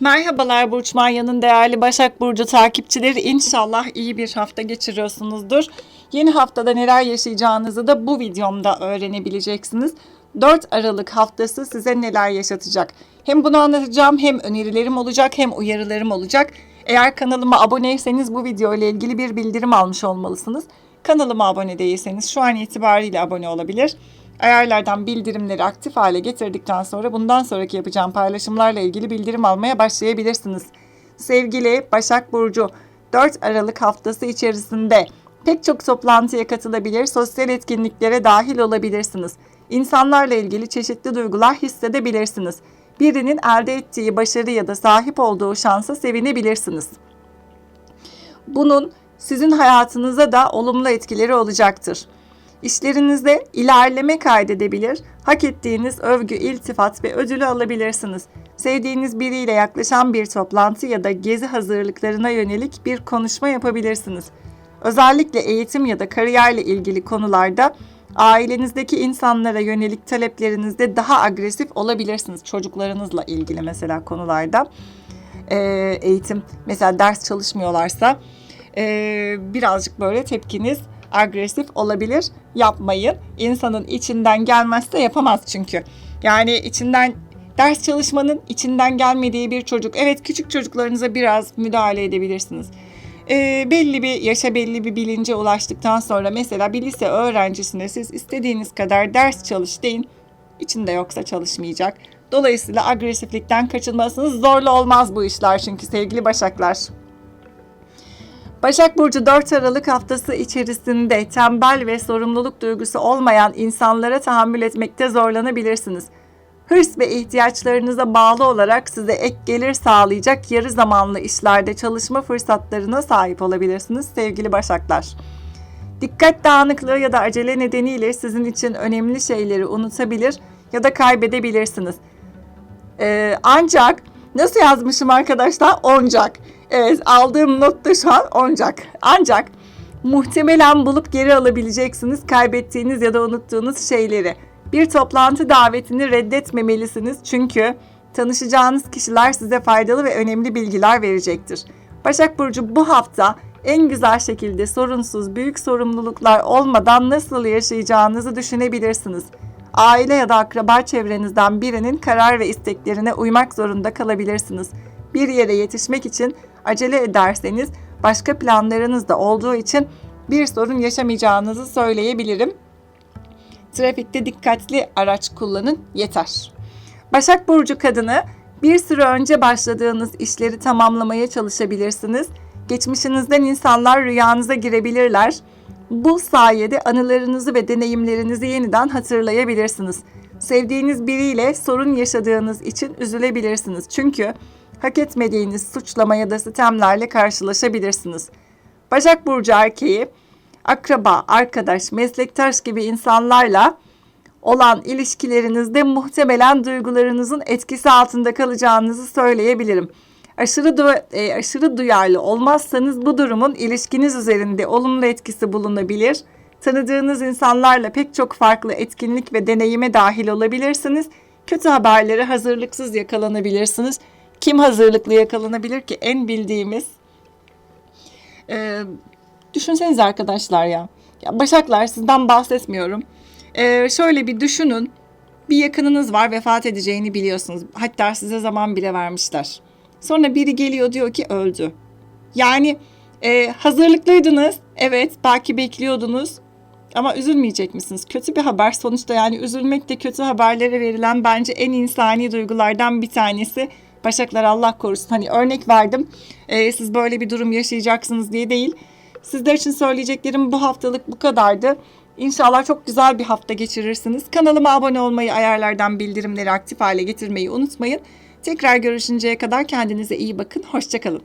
Merhabalar Burç Manya'nın değerli Başak Burcu takipçileri. İnşallah iyi bir hafta geçiriyorsunuzdur. Yeni haftada neler yaşayacağınızı da bu videomda öğrenebileceksiniz. 4 Aralık haftası size neler yaşatacak? Hem bunu anlatacağım hem önerilerim olacak hem uyarılarım olacak. Eğer kanalıma aboneyseniz bu video ile ilgili bir bildirim almış olmalısınız. Kanalıma abone değilseniz şu an itibariyle abone olabilir. Ayarlardan bildirimleri aktif hale getirdikten sonra bundan sonraki yapacağım paylaşımlarla ilgili bildirim almaya başlayabilirsiniz. Sevgili Başak Burcu, 4 Aralık haftası içerisinde pek çok toplantıya katılabilir, sosyal etkinliklere dahil olabilirsiniz. İnsanlarla ilgili çeşitli duygular hissedebilirsiniz. Birinin elde ettiği başarı ya da sahip olduğu şansa sevinebilirsiniz. Bunun sizin hayatınıza da olumlu etkileri olacaktır. İşlerinizde ilerleme kaydedebilir, hak ettiğiniz övgü, iltifat ve ödülü alabilirsiniz. Sevdiğiniz biriyle yaklaşan bir toplantı ya da gezi hazırlıklarına yönelik bir konuşma yapabilirsiniz. Özellikle eğitim ya da kariyerle ilgili konularda ailenizdeki insanlara yönelik taleplerinizde daha agresif olabilirsiniz. Çocuklarınızla ilgili mesela konularda Ee, eğitim mesela ders çalışmıyorlarsa ee, birazcık böyle tepkiniz agresif olabilir. Yapmayın. İnsanın içinden gelmezse yapamaz çünkü. Yani içinden ders çalışmanın içinden gelmediği bir çocuk. Evet küçük çocuklarınıza biraz müdahale edebilirsiniz. Ee, belli bir yaşa belli bir bilince ulaştıktan sonra mesela bir lise öğrencisine siz istediğiniz kadar ders çalış deyin. İçinde yoksa çalışmayacak. Dolayısıyla agresiflikten kaçınmalısınız. Zorlu olmaz bu işler çünkü sevgili başaklar. Başak Burcu 4 Aralık haftası içerisinde tembel ve sorumluluk duygusu olmayan insanlara tahammül etmekte zorlanabilirsiniz. Hırs ve ihtiyaçlarınıza bağlı olarak size ek gelir sağlayacak yarı zamanlı işlerde çalışma fırsatlarına sahip olabilirsiniz sevgili Başaklar. Dikkat dağınıklığı ya da acele nedeniyle sizin için önemli şeyleri unutabilir ya da kaybedebilirsiniz. Ee, ancak nasıl yazmışım arkadaşlar? Oncak. Evet aldığım not da şu an oncak. Ancak muhtemelen bulup geri alabileceksiniz kaybettiğiniz ya da unuttuğunuz şeyleri. Bir toplantı davetini reddetmemelisiniz çünkü tanışacağınız kişiler size faydalı ve önemli bilgiler verecektir. Başak Burcu bu hafta en güzel şekilde sorunsuz, büyük sorumluluklar olmadan nasıl yaşayacağınızı düşünebilirsiniz. Aile ya da akraba çevrenizden birinin karar ve isteklerine uymak zorunda kalabilirsiniz. Bir yere yetişmek için acele ederseniz başka planlarınız da olduğu için bir sorun yaşamayacağınızı söyleyebilirim. Trafikte dikkatli araç kullanın yeter. Başak Burcu kadını bir süre önce başladığınız işleri tamamlamaya çalışabilirsiniz. Geçmişinizden insanlar rüyanıza girebilirler. Bu sayede anılarınızı ve deneyimlerinizi yeniden hatırlayabilirsiniz. Sevdiğiniz biriyle sorun yaşadığınız için üzülebilirsiniz. Çünkü hak etmediğiniz suçlama ya da sistemlerle karşılaşabilirsiniz. Başak Burcu erkeği, akraba, arkadaş, meslektaş gibi insanlarla olan ilişkilerinizde muhtemelen duygularınızın etkisi altında kalacağınızı söyleyebilirim. Aşırı, du- e, aşırı duyarlı olmazsanız bu durumun ilişkiniz üzerinde olumlu etkisi bulunabilir. Tanıdığınız insanlarla pek çok farklı etkinlik ve deneyime dahil olabilirsiniz. Kötü haberlere hazırlıksız yakalanabilirsiniz. Kim hazırlıklı yakalanabilir ki? En bildiğimiz. Ee, düşünsenize arkadaşlar ya. ya. Başaklar sizden bahsetmiyorum. Ee, şöyle bir düşünün. Bir yakınınız var vefat edeceğini biliyorsunuz. Hatta size zaman bile vermişler. Sonra biri geliyor diyor ki öldü. Yani e, hazırlıklıydınız. Evet belki bekliyordunuz. Ama üzülmeyecek misiniz? Kötü bir haber sonuçta yani üzülmek de kötü haberlere verilen bence en insani duygulardan bir tanesi. Başaklar Allah korusun. Hani örnek verdim. Ee, siz böyle bir durum yaşayacaksınız diye değil. Sizler için söyleyeceklerim bu haftalık bu kadardı. İnşallah çok güzel bir hafta geçirirsiniz. Kanalıma abone olmayı, ayarlardan bildirimleri aktif hale getirmeyi unutmayın. Tekrar görüşünceye kadar kendinize iyi bakın. Hoşçakalın.